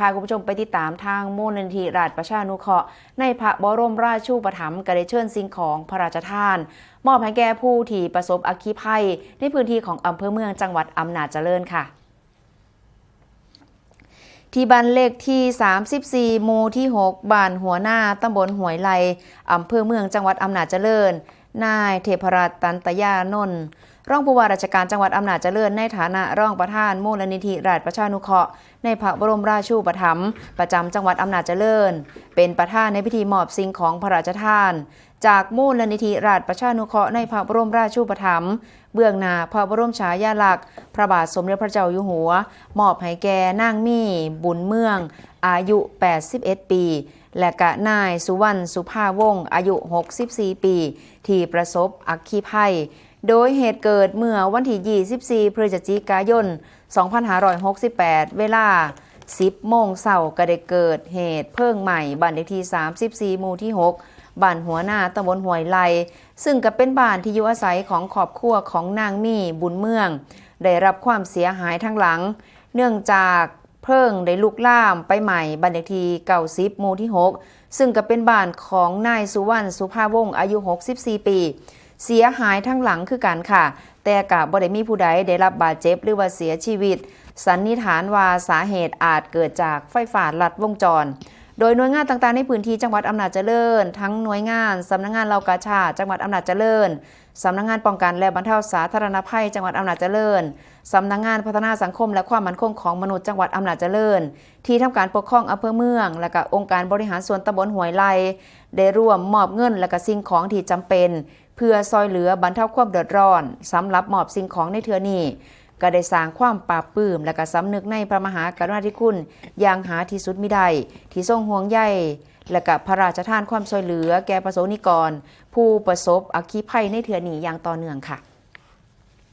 พาคุณผู้ชมไปติดตามทางมูลนิธิราชประชานุเคราะห์ในพระบรมราชูปถัมภ์กระได้เชิญสิ่งของพระราชทาน มอบให้แก่ผู้ที่ประสบอัคคีภัย ในพื้นที่ของอำเภอเมืองจังหวัดอำนาจเจริญค่ะที่บ้านเลขที่ 34 หมู่ที่ 6 บ้านหัวหน้า ตำบลหวยไลอำเภอเมืองจังหวัดอำนาจเจริญ นายเทพรัตน์ตันตยานนท์รองผู้ว่าราชการจังหวัดอำนาจเจริญในฐานะรองประธานมูลนิธิราชประชานุเคราะห์ในพระบรมราชูปถัมภ์ประจำจังหวัดอำนาจเจริญ เป็นประธานในพิธีมอบสิ่งของพระราชทาน จากมูลนิธิราชประชานุเคราะห์ในพระบรมราชูปถัมภ์เบื้องหน้าพระบรมฉายาลักษณ์พระบาทสมเด็จพระเจ้าอยู่หัว มอบให้แก่นางมี่บุญเมือง อายุ 81 ปี และกะนายสุวรรณสุภาวงศ์อายุ 64 ปี ที่ประสบอัคคีภัย โดยเหตุเกิดเมื่อวันที่ 24 พฤศจิกายน 2568 เวลา 10 โมงเสาร์ก็ได้เกิดเหตุเพลิงใหม่บ้านเลขที่ 34 หมู่ที่ 6 บ้านหัวหน้าตำบลห้วยไล ซึ่งก็เป็นบ้านที่อยู่อาศัยของครอบครัวของนางมี่บุญเมือง ได้รับความเสียหายทั้งหลัง เนื่องจาก เพลิงได้ลุกล่ามไปใหม่บันเลขที่90หมู่ที่ 6 ซึ่งก็เป็นบ้านของนายสุวรรณสุภาวงศ์อายุ 64 ปี เสียหายทั้งหลังคือกันค่ะ แต่กับบ่ได้มีผู้ใดได้รับบาดเจ็บหรือว่าเสียชีวิต สันนิษฐานว่าสาเหตุอาจเกิดจากไฟฟ้าลัดวงจร โดยหน่วยงานต่างๆในพื้นที่จังหวัดอำนาจเจริญ ทั้งหน่วยงานสำนักงานเหล่ากาชาจังหวัดอำนาจเจริญสำนักงานป้องกันและบรรเทาสาธารณภัย จังหวัดอำนาจเจริญสำนักงานพัฒนาสังคม และความมั่นคงของมนุษย์จังหวัดอำนาจเจริญ ที่ทำการปกครองอำเภอเมือง และก็องค์การบริหารส่วนตำบลห้วยไลได้ร่วมมอบเงินและก็สิ่งของที่จำเป็น เพื่อซอยเหลือบรรเทาความเดือดร้อนสำหรับมอบสิ่งของในเทือนี้ ก็ได้สร้างความปราบปลื้ม และก็สำนึกในพระมหากรุณาธิคุณอย่างหาที่สุดมิได้ที่ทรงห่วงใยและก็พระราชทานความช่วยเหลือแก่ประสงนิกร ผู้ประสบอัคคีภัยในเถือนีอย่างต่อเนื่องค่ะ